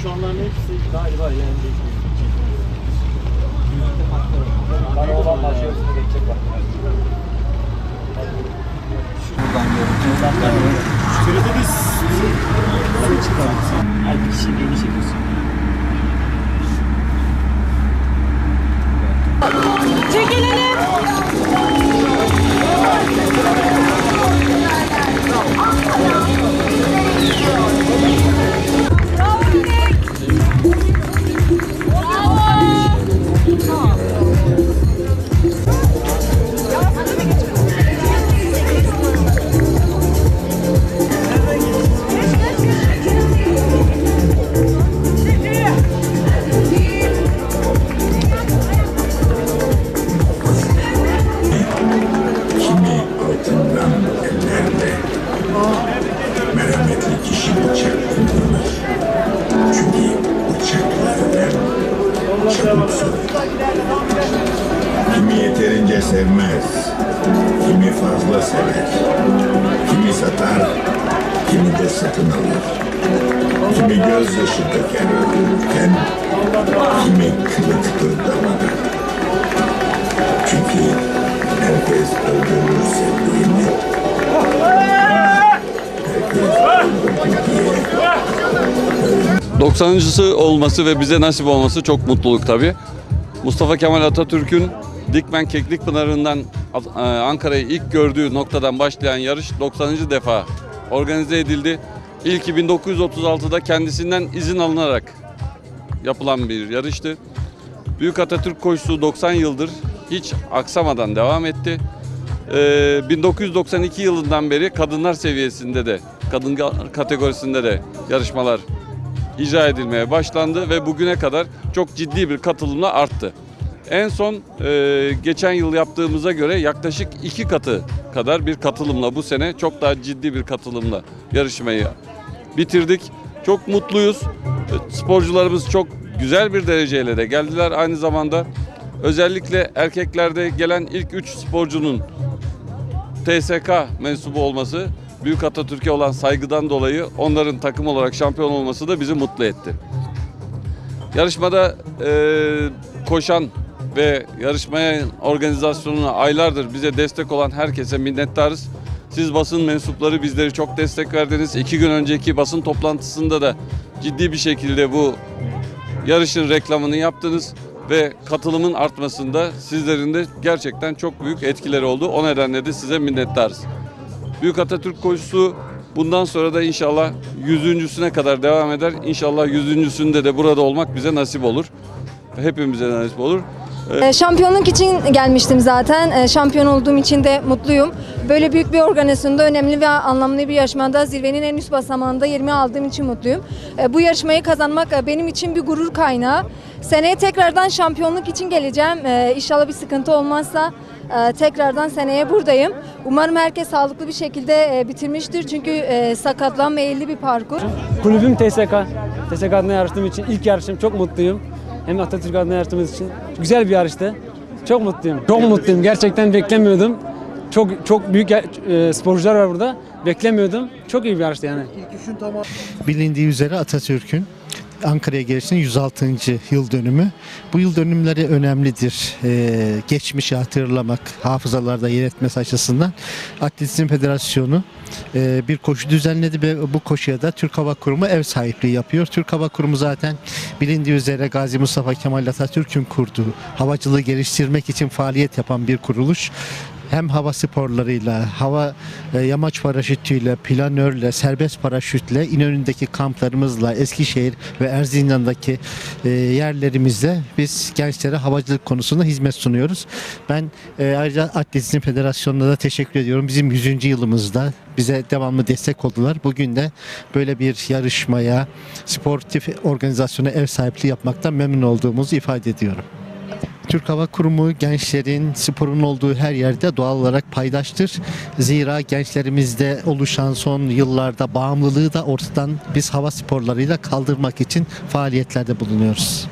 Uçanların hepsi galiba eğlenecek. Bana olan başı hepsini geçecek bak. Buradan göreceğiz. Şurada biz... Ay bir şey beni çekiyorsun. Kimi yeterince sevmez, kimi fazla sever. Kimi satar, kimi de satın alır. Kimi gözyaşı döker öldürürken, kimi kılıç kırdamadır. Çünkü herkes öldürür 90.sı olması ve bize nasip olması çok mutluluk tabii. Mustafa Kemal Atatürk'ün Dikmen Keklik Pınarı'ndan e, Ankara'yı ilk gördüğü noktadan başlayan yarış 90. defa organize edildi. İlki 1936'da kendisinden izin alınarak yapılan bir yarıştı. Büyük Atatürk koşusu 90 yıldır hiç aksamadan devam etti. Ee, 1992 yılından beri kadınlar seviyesinde de, kadın kategorisinde de yarışmalar icra edilmeye başlandı ve bugüne kadar çok ciddi bir katılımla arttı. En son e, geçen yıl yaptığımıza göre yaklaşık iki katı kadar bir katılımla bu sene çok daha ciddi bir katılımla yarışmayı bitirdik. Çok mutluyuz. E, Sporcularımız çok güzel bir dereceyle de geldiler. Aynı zamanda özellikle erkeklerde gelen ilk üç sporcunun TSK mensubu olması Büyük Atatürk'e olan saygıdan dolayı onların takım olarak şampiyon olması da bizi mutlu etti. Yarışmada e, koşan ve yarışmaya organizasyonuna aylardır bize destek olan herkese minnettarız. Siz basın mensupları bizleri çok destek verdiniz. İki gün önceki basın toplantısında da ciddi bir şekilde bu yarışın reklamını yaptınız ve katılımın artmasında sizlerin de gerçekten çok büyük etkileri oldu. O nedenle de size minnettarız. Büyük Atatürk koşusu bundan sonra da inşallah yüzüncüsüne kadar devam eder. İnşallah yüzüncüsünde de burada olmak bize nasip olur. Hepimize nasip olur. Ee, Şampiyonluk için gelmiştim zaten. Ee, Şampiyon olduğum için de mutluyum. Böyle büyük bir organizasyonda önemli ve anlamlı bir yarışmada zirvenin en üst basamağında yerimi aldığım için mutluyum. Ee, Bu yarışmayı kazanmak e, benim için bir gurur kaynağı. Seneye tekrardan şampiyonluk için geleceğim. Ee, İnşallah bir sıkıntı olmazsa e, tekrardan seneye buradayım. Umarım herkes sağlıklı bir şekilde e, bitirmiştir. Çünkü e, sakatlanma eğilli bir parkur. Kulübüm TSK. TSK adına yarıştığım için ilk yarışım çok mutluyum. Hem Atatürk adına yarıştığımız için. Güzel bir yarıştı. Çok mutluyum. Çok mutluyum. Gerçekten beklemiyordum. Çok çok büyük e, sporcular var burada. Beklemiyordum. Çok iyi bir yarıştı yani. Bilindiği üzere Atatürk'ün Ankara'ya gelişinin 106. yıl dönümü. Bu yıl dönümleri önemlidir. Ee, geçmişi hatırlamak, hafızalarda yer etmesi açısından. Atletizm Federasyonu e, bir koşu düzenledi ve bu koşuya da Türk Hava Kurumu ev sahipliği yapıyor. Türk Hava Kurumu zaten bilindiği üzere Gazi Mustafa Kemal Atatürk'ün kurduğu havacılığı geliştirmek için faaliyet yapan bir kuruluş hem hava sporlarıyla, hava e, yamaç paraşütüyle, planörle, serbest paraşütle, İnönü'ndeki kamplarımızla, Eskişehir ve Erzincan'daki e, yerlerimizde biz gençlere havacılık konusunda hizmet sunuyoruz. Ben e, ayrıca Atletizm Federasyonu'na da teşekkür ediyorum. Bizim 100. yılımızda bize devamlı destek oldular. Bugün de böyle bir yarışmaya, sportif organizasyona ev sahipliği yapmaktan memnun olduğumuzu ifade ediyorum. Türk Hava Kurumu gençlerin sporun olduğu her yerde doğal olarak paydaştır. Zira gençlerimizde oluşan son yıllarda bağımlılığı da ortadan biz hava sporlarıyla kaldırmak için faaliyetlerde bulunuyoruz.